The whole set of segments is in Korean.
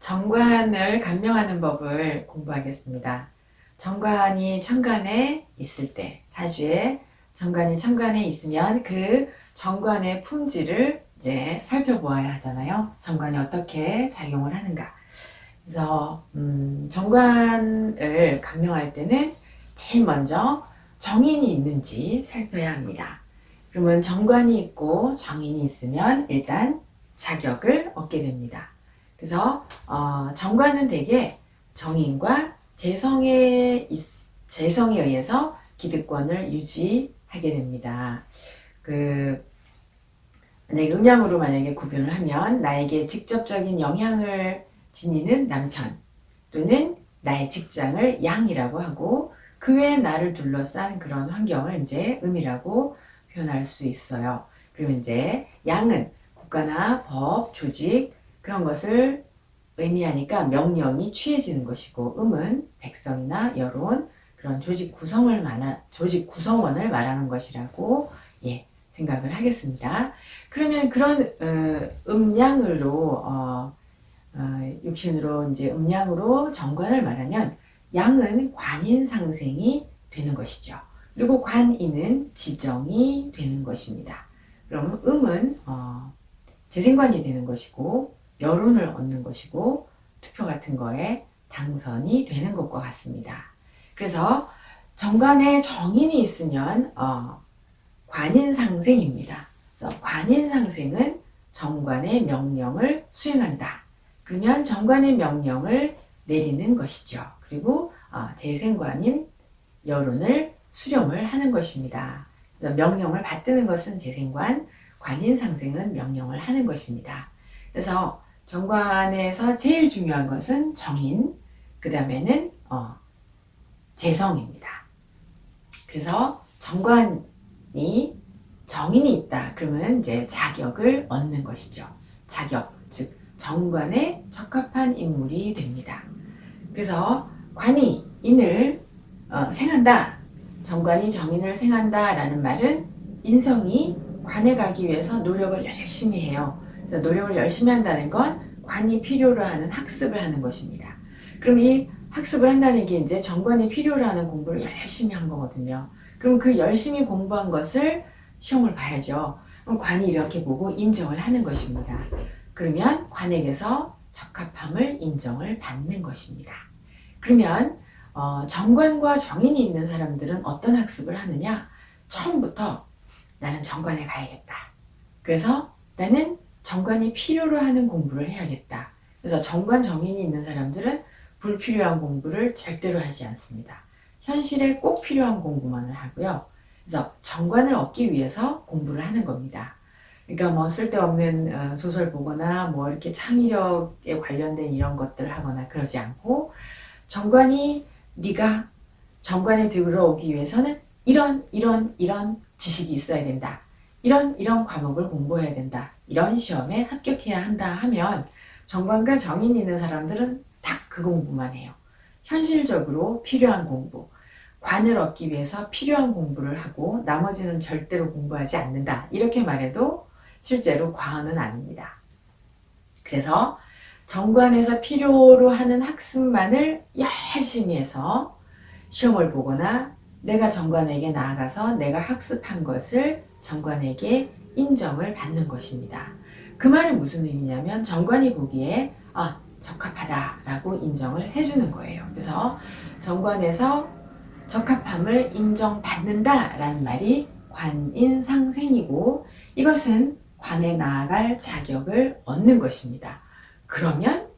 정관을 감명하는 법을 공부하겠습니다. 정관이 천간에 있을 때, 사주에 정관이 천간에 있으면 그 정관의 품질을 이제 살펴보아야 하잖아요. 정관이 어떻게 작용을 하는가. 그래서 음, 정관을 감명할 때는 제일 먼저 정인이 있는지 살펴야 합니다. 그러면 정관이 있고 정인이 있으면 일단 자격을 얻게 됩니다. 그래서 어, 정관은 대개 정인과 재성에 있- 재성에 의해서 기득권을 유지하게 됩니다. 그 만약에 음양으로 만약에 구별을 하면 나에게 직접적인 영향을 지니는 남편 또는 나의 직장을 양이라고 하고 그 외에 나를 둘러싼 그런 환경을 이제 음이라고 표현할 수 있어요. 그리고 이제 양은 국가나 법, 조직 그런 것을 의미하니까 명령이 취해지는 것이고 음은 백성이나 여론 그런 조직 구성을 말하, 조직 구성원을 말하는 것이라고 예, 생각을 하겠습니다. 그러면 그런 어, 음양으로 어, 어, 육신으로 이제 음양으로 정관을 말하면 양은 관인 상생이 되는 것이죠. 그리고 관인은 지정이 되는 것입니다. 그럼 음은 어, 재생관이 되는 것이고 여론을 얻는 것이고 투표 같은 거에 당선이 되는 것과 같습니다. 그래서 정관에 정인이 있으면 어, 관인상생입니다. 그래서 관인상생은 정관의 명령을 수행한다. 그러면 정관의 명령을 내리는 것이죠. 그리고 어, 재생관인 여론을 수렴을 하는 것입니다. 명령을 받드는 것은 재생관, 관인상생은 명령을 하는 것입니다. 그래서 정관에서 제일 중요한 것은 정인, 그 다음에는 어, 재성입니다. 그래서 정관이 정인이 있다. 그러면 이제 자격을 얻는 것이죠. 자격, 즉 정관에 적합한 인물이 됩니다. 그래서 관이 인을 어, 생한다. 정관이 정인을 생한다라는 말은 인성이 관에 가기 위해서 노력을 열심히 해요. 그래서 노력을 열심히 한다는 건 관이 필요로 하는 학습을 하는 것입니다. 그럼 이 학습을 한다는 게 이제 정관이 필요로 하는 공부를 열심히 한 거거든요. 그럼 그 열심히 공부한 것을 시험을 봐야죠. 그럼 관이 이렇게 보고 인정을 하는 것입니다. 그러면 관에게서 적합함을 인정을 받는 것입니다. 그러면 어, 정관과 정인이 있는 사람들은 어떤 학습을 하느냐? 처음부터 나는 정관에 가야겠다. 그래서 나는 정관이 필요로 하는 공부를 해야겠다. 그래서 정관 정인이 있는 사람들은 불필요한 공부를 절대로 하지 않습니다. 현실에 꼭 필요한 공부만을 하고요. 그래서 정관을 얻기 위해서 공부를 하는 겁니다. 그러니까 뭐 쓸데없는 어, 소설 보거나 뭐 이렇게 창의력에 관련된 이런 것들을 하거나 그러지 않고 정관이 네가 정관에 들어오기 위해서는 이런 이런 이런 지식이 있어야 된다. 이런 이런 과목을 공부해야 된다. 이런 시험에 합격해야 한다 하면 정관과 정인이 있는 사람들은 딱 그 공부만 해요. 현실적으로 필요한 공부, 관을 얻기 위해서 필요한 공부를 하고 나머지는 절대로 공부하지 않는다. 이렇게 말해도 실제로 과언은 아닙니다. 그래서 정관에서 필요로 하는 학습만을 열심히 해서 시험을 보거나 내가 정관에게 나아가서 내가 학습한 것을 정관에게 인정을 받는 것입니다. 그 말은 무슨 의미냐면 정관이 보기에 아, 적합하다라고 인정을 해주는 거예요. 그래서 정관에서 적합함을 인정받는다라는 말이 관인상생이고 이것은 관에 나아갈 자격을 얻는 것입니다. 그러면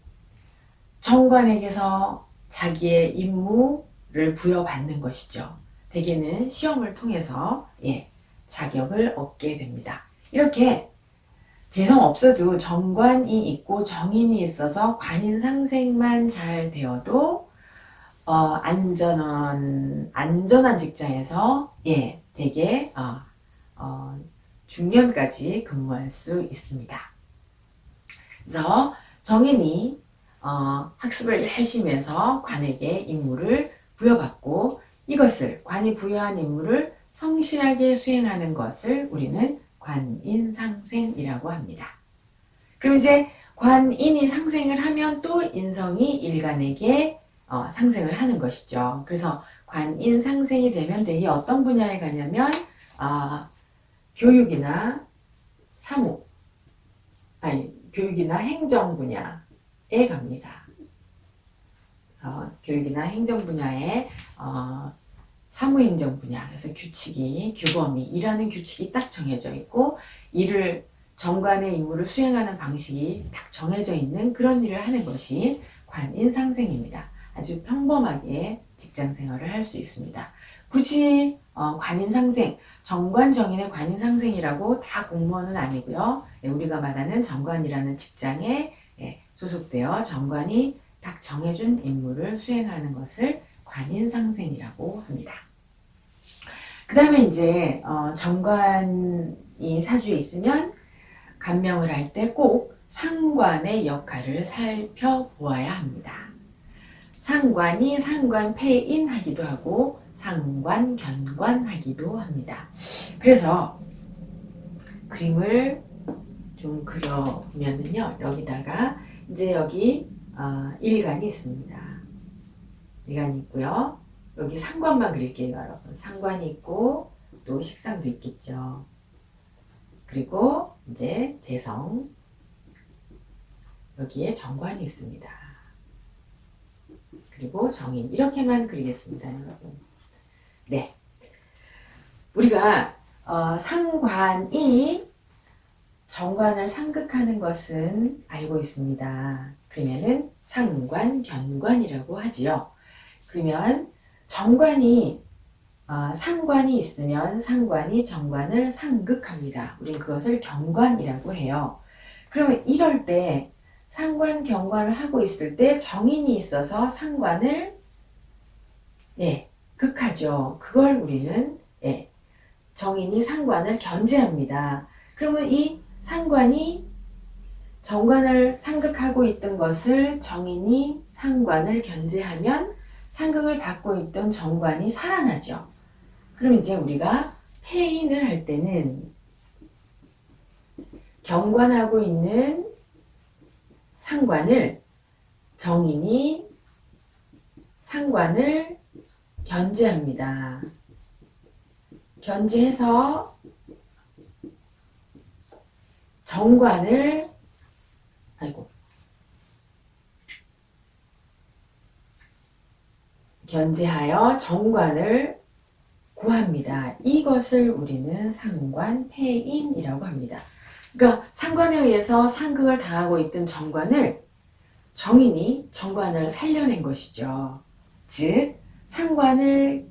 정관에게서 자기의 임무를 부여받는 것이죠. 대개는 시험을 통해서 예, 자격을 얻게 됩니다. 이렇게 재성 없어도 정관이 있고 정인이 있어서 관인 상생만 잘 되어도 어, 안전한 안전한 직장에서 예 되게 어, 어, 중년까지 근무할 수 있습니다. 그래서 정인이 어, 학습을 열심히 해서 관에게 임무를 부여받고 이것을 관이 부여한 임무를 성실하게 수행하는 것을 우리는 관인 상생이라고 합니다. 그럼 이제 관인이 상생을 하면 또 인성이 일간에게 어, 상생을 하는 것이죠. 그래서 관인 상생이 되면 되게 어떤 분야에 가냐면 아, 교육이나 사무, 아니 교육이나 행정 분야에 갑니다. 교육이나 행정 분야에 어, 사무행정 분야, 그래서 규칙이 규범이 일하는 규칙이 딱 정해져 있고 일을 정관의 임무를 수행하는 방식이 딱 정해져 있는 그런 일을 하는 것이 관인상생입니다. 아주 평범하게 직장 생활을 할 수 있습니다. 굳이 어, 관인상생, 정관정인의 관인상생이라고 다 공무원은 아니고요. 예, 우리가 말하는 정관이라는 직장에 예, 소속되어 정관이 딱 정해준 임무를 수행하는 것을 관인상생이라고 합니다. 그 다음에 이제 어, 정관이 사주에 있으면 간명을 할 때 꼭 상관의 역할을 살펴보아야 합니다. 상관이 상관 폐인하기도 하고 상관 견관 하기도 합니다. 그래서 그림을 좀 그려보면은요 여기다가 이제 여기 어, 일간이 있습니다. 일간이 있고요. 여기 상관만 그릴게요, 여러분. 상관이 있고 또 식상도 있겠죠. 그리고 이제 재성 여기에 정관이 있습니다. 그리고 정인 이렇게만 그리겠습니다, 여러분. 네, 우리가 어, 상관이 정관을 상극하는 것은 알고 있습니다. 그러면은 상관, 견관이라고 하지요. 그러면 정관이 어, 상관이 있으면 상관이 정관을 상극합니다. 우린 그것을 경관이라고 해요. 그러면 이럴 때 상관 경관을 하고 있을 때 정인이 있어서 상관을 예, 극하죠. 그걸 우리는 예, 정인이 상관을 견제합니다. 그러면 이 상관이 정관을 상극하고 있던 것을 정인이 상관을 견제하면 상극을 받고 있던 정관이 살아나죠. 그럼 이제 우리가 폐인을 할 때는 경관하고 있는 상관을 정인이 상관을 견제합니다. 견제해서 정관을 아이고 견제하여 정관을 구합니다. 이것을 우리는 상관폐인이라고 합니다. 그러니까 상관에 의해서 상극을 당하고 있던 정관을 정인이 정관을 살려낸 것이죠. 즉 상관을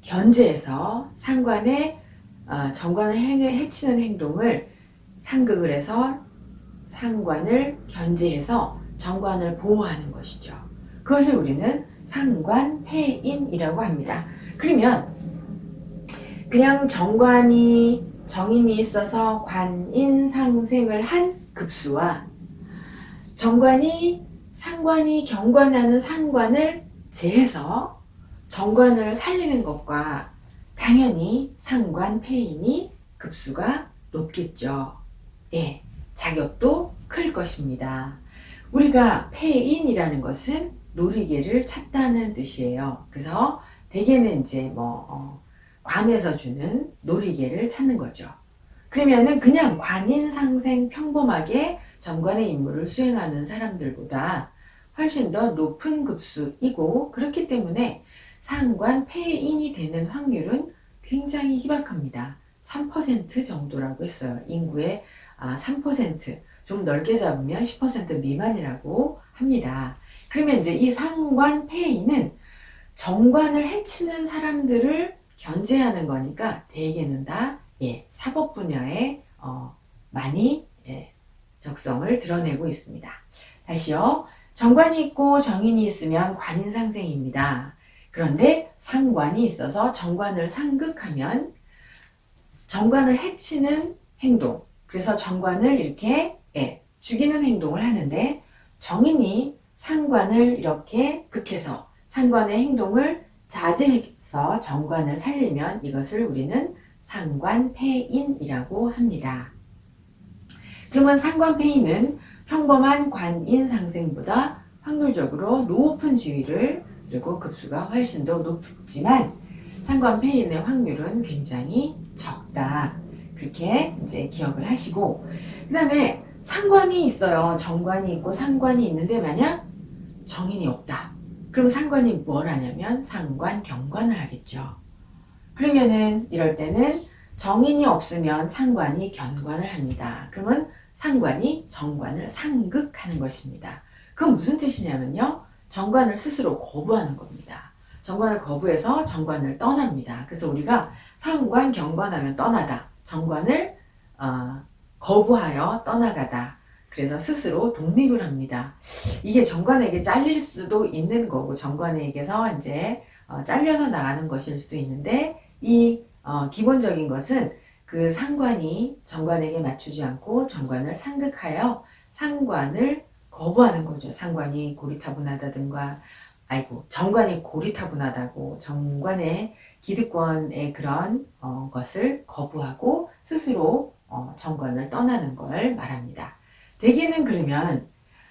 견제해서 상관의 어, 정관을 해치는 행동을 상극을 해서 상관을 견제해서 정관을 보호하는 것이죠. 그것을 우리는 상관폐인이라고 합니다. 그러면 그냥 정관이 정인이 있어서 관인 상생을 한 급수와 정관이 상관이 경관하는 상관을 제해서 정관을 살리는 것과 당연히 상관 폐인이 급수가 높겠죠. 예, 자격도 클 것입니다. 우리가 폐인이라는 것은 놀이개를 찾다는 뜻이에요. 그래서 대개는 이제 뭐 어, 관에서 주는 놀이개를 찾는 거죠. 그러면은 그냥 관인상생 평범하게 정관의 임무를 수행하는 사람들보다 훨씬 더 높은 급수이고 그렇기 때문에 상관 폐인이 되는 확률은 굉장히 희박합니다. 3% 정도라고 했어요. 인구의 3%, 좀 넓게 잡으면 10% 미만이라고 합니다. 그러면 이제 이 상관 폐인은 정관을 해치는 사람들을 견제하는 거니까 대개는 다 예, 사법 분야에 어, 많이 예, 적성을 드러내고 있습니다. 다시요. 정관이 있고 정인이 있으면 관인상생입니다. 그런데 상관이 있어서 정관을 상극하면 정관을 해치는 행동, 그래서 정관을 이렇게 예, 죽이는 행동을 하는데 정인이 상관을 이렇게 극해서 상관의 행동을 자제해서 정관을 살리면 이것을 우리는 상관폐인이라고 합니다. 그러면 상관폐인은 평범한 관인 상생보다 확률적으로 높은 지위를 그리고 급수가 훨씬 더 높지만 상관 폐인의 확률은 굉장히 적다. 그렇게 이제 기억을 하시고 그 다음에 상관이 있어요. 정관이 있고 상관이 있는데 만약 정인이 없다. 그럼 상관이 뭘 하냐면 상관 경관을 하겠죠. 그러면은 이럴 때는 정인이 없으면 상관이 견관을 합니다. 그러면 상관이 정관을 상극하는 것입니다. 그건 무슨 뜻이냐면요. 정관을 스스로 거부하는 겁니다. 정관을 거부해서 정관을 떠납니다. 그래서 우리가 상관 경관하면 떠나다. 정관을 어, 거부하여 떠나가다. 그래서 스스로 독립을 합니다. 이게 정관에게 잘릴 수도 있는 거고 정관에게서 이제 어, 잘려서 나가는 것일 수도 있는데 이 어, 기본적인 것은 그 상관이 정관에게 맞추지 않고 정관을 상극하여 상관을 거부하는 거죠. 상관이 고리타분하다든가 아이고 정관이 고리타분하다고 정관의 기득권의 그런 어, 것을 거부하고 스스로 어, 정관을 떠나는 걸 말합니다. 대개는 그러면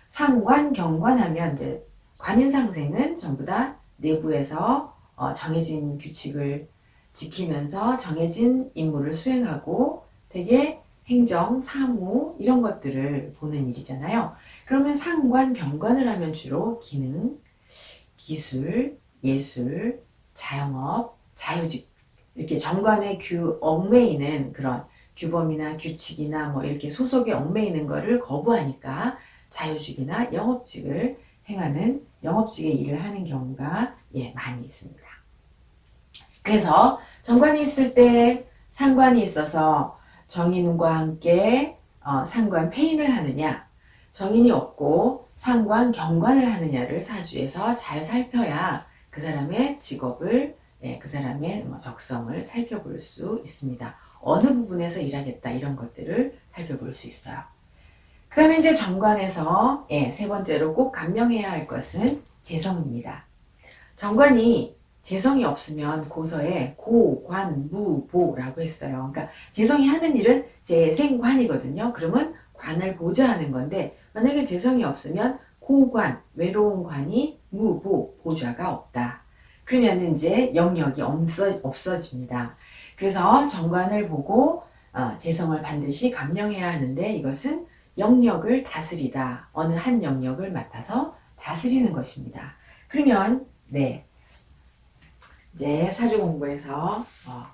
상관 경관 하면 이제 관인상생은 전부 다 내부에서 어, 정해진 규칙을 지키면서 정해진 임무를 수행하고 되게 행정, 사무 이런 것들을 보는 일이잖아요. 그러면 상관, 경관을 하면 주로 기능, 기술, 예술, 자영업, 자유직 이렇게 정관의 규 얽매이는 그런 규범이나 규칙이나 뭐 이렇게 소속에 얽매이는 거를 거부하니까 자유직이나 영업직을 행하는 영업직의 일을 하는 경우가 예 많이 있습니다. 그래서 정관이 있을 때 상관이 있어서 정인과 함께 어, 상관 폐인을 하느냐, 정인이 없고 상관 경관을 하느냐를 사주에서 잘 살펴야 그 사람의 직업을, 예, 그 사람의 뭐 적성을 살펴볼 수 있습니다. 어느 부분에서 일하겠다 이런 것들을 살펴볼 수 있어요. 그 다음에 이제 정관에서 예, 세 번째로 꼭 감명해야 할 것은 재성입니다. 정관이 재성이 없으면 고서에 고, 관, 무, 보라고 했어요. 그러니까 재성이 하는 일은 재생관이거든요. 그러면 관을 보좌하는 건데 만약에 재성이 없으면 고관, 외로운 관이 무보, 보좌가 없다. 그러면 이제 영역이 없어, 없어집니다. 그래서 정관을 보고 어, 재성을 반드시 감명해야 하는데 이것은 영역을 다스리다. 어느 한 영역을 맡아서 다스리는 것입니다. 그러면 네 이제 사주 공부에서 어,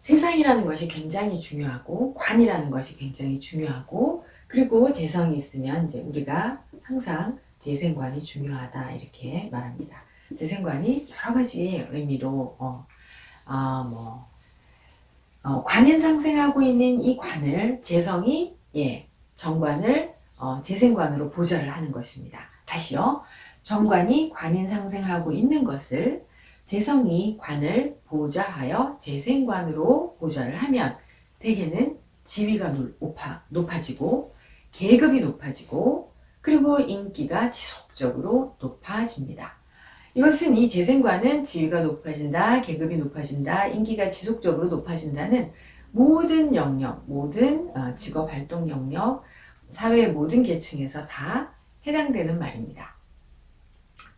세상이라는 것이 굉장히 중요하고 관이라는 것이 굉장히 중요하고 그리고 재성이 있으면 이제 우리가 항상 재생관이 중요하다 이렇게 말합니다. 재생관이 여러 가지 의미로 어, 아, 뭐 어, 관인 상생하고 있는 이 관을 재성이 예 정관을 어, 재생관으로 보좌를 하는 것입니다. 다시요. 정관이 관인 상생하고 있는 것을 재성이 관을 보좌하여 재생관으로 보좌를 하면 대개는 지위가 높아, 높아지고 계급이 높아지고 그리고 인기가 지속적으로 높아집니다. 이것은 이 재생관은 지위가 높아진다, 계급이 높아진다, 인기가 지속적으로 높아진다는 모든 영역, 모든 어, 직업 활동 영역, 사회의 모든 계층에서 다 해당되는 말입니다.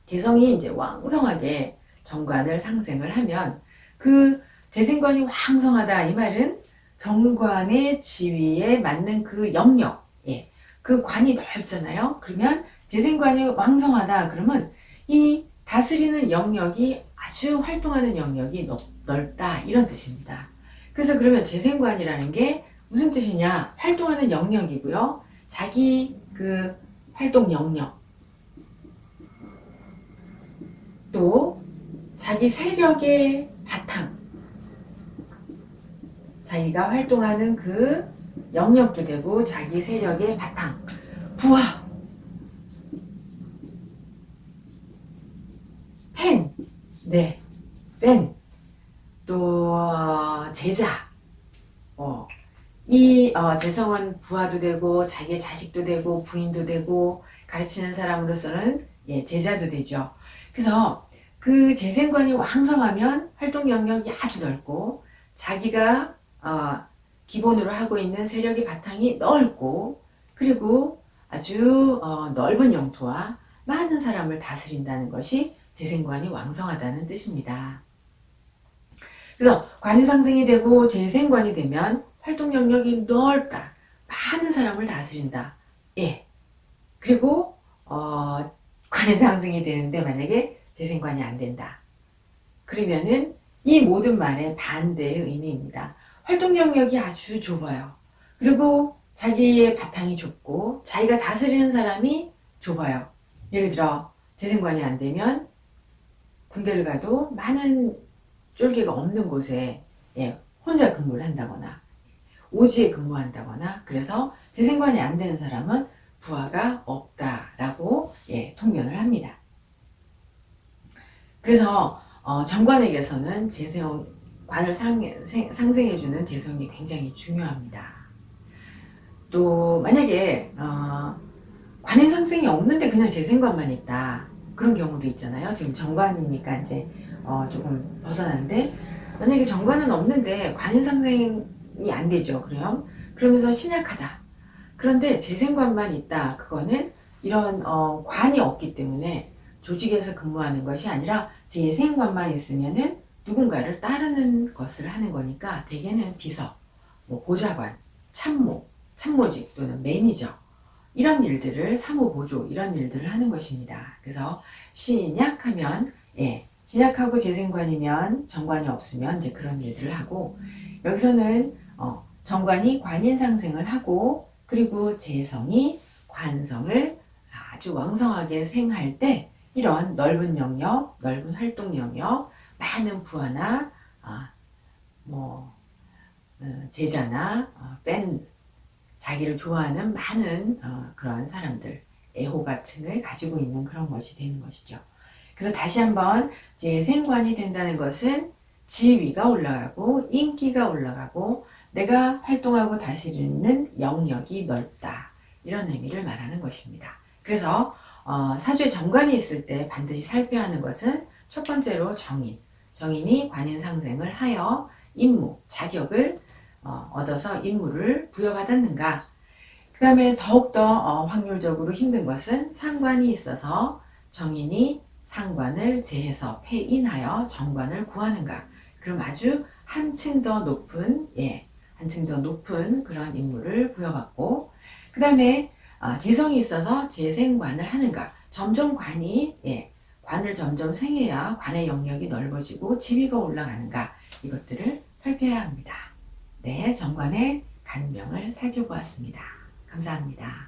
재성이 이제 왕성하게 정관을 상생을 하면 그 재생관이 왕성하다 이 말은 정관의 지위에 맞는 그 영역, 예, 그 관이 넓잖아요. 그러면 재생관이 왕성하다 그러면 이 다스리는 영역이 아주 활동하는 영역이 넓, 넓다 이런 뜻입니다. 그래서 그러면 재생관이라는 게 무슨 뜻이냐? 활동하는 영역이고요. 자기 그 활동 영역 또 자기 세력의 바탕 자기가 활동하는 그 영역도 되고 자기 세력의 바탕 부하 팬, 네, 팬, 또 어, 제자, 어, 이 어, 재성은 부하도 되고 자기의 자식도 되고 부인도 되고 가르치는 사람으로서는 예, 제자도 되죠. 그래서 그 재생관이 왕성하면 활동 영역이 아주 넓고 자기가 어, 기본으로 하고 있는 세력의 바탕이 넓고 그리고 아주 어, 넓은 영토와 많은 사람을 다스린다는 것이 재생관이 왕성하다는 뜻입니다. 그래서 관이 상승이 되고 재생관이 되면 활동 영역이 넓다. 많은 사람을 다스린다. 예. 그리고 어, 관이 상승이 되는데 만약에 재생관이 안 된다. 그러면은 이 모든 말의 반대의 의미입니다. 활동 영역이 아주 좁아요. 그리고 자기의 바탕이 좁고 자기가 다스리는 사람이 좁아요. 예를 들어 재생관이 안 되면 군대를 가도 많은 쫄개가 없는 곳에 예, 혼자 근무를 한다거나 오지에 근무한다거나 그래서 재생관이 안 되는 사람은 부하가 없다라고 예, 통변을 합니다. 그래서 어, 정관에게서는 재생 관을 상생해주는 재성이 굉장히 중요합니다. 또 만약에 어, 관인 상승이 없는데 그냥 재생관만 있다 그런 경우도 있잖아요. 지금 정관이니까 이제 어, 조금 벗어났는데 만약에 정관은 없는데 관인 상생이 안 되죠. 그럼 그러면서 신약하다. 그런데 재생관만 있다. 그거는 이런 어, 관이 없기 때문에 조직에서 근무하는 것이 아니라 재생관만 있으면은 누군가를 따르는 것을 하는 거니까 대개는 비서, 뭐 보좌관, 참모, 참모직 또는 매니저 이런 일들을 사무보조 이런 일들을 하는 것입니다. 그래서 신약하면 예 신약하고 재생관이면 정관이 없으면 이제 그런 일들을 하고 여기서는 어, 정관이 관인 상승을 하고 그리고 재성이 관성을 아주 왕성하게 생할 때 이런 넓은 영역, 넓은 활동 영역, 많은 부하나 아, 뭐 어, 제자나 어, 밴드 자기를 좋아하는 많은 어, 그런 사람들 애호가층을 가지고 있는 그런 것이 되는 것이죠. 그래서 다시 한번 이제 생관이 된다는 것은 지위가 올라가고 인기가 올라가고 내가 활동하고 다스리는 영역이 넓다 이런 의미를 말하는 것입니다. 그래서 어, 사주에 정관이 있을 때 반드시 살펴야 하는 것은 첫 번째로 정인, 정인이 관인 상생을 하여 임무, 자격을 어, 얻어서 임무를 부여받았는가. 그 다음에 더욱더 어, 확률적으로 힘든 것은 상관이 있어서 정인이 상관을 제해서 폐인하여 정관을 구하는가. 그럼 아주 한층 더 높은, 예, 한층 더 높은 그런 임무를 부여받고, 그 다음에 아, 재성이 있어서 재생관을 하는가. 점점 관이, 예, 관을 점점 생해야 관의 영역이 넓어지고 지위가 올라가는가. 이것들을 살펴야 합니다. 네, 정관의 간명을 살펴보았습니다. 감사합니다.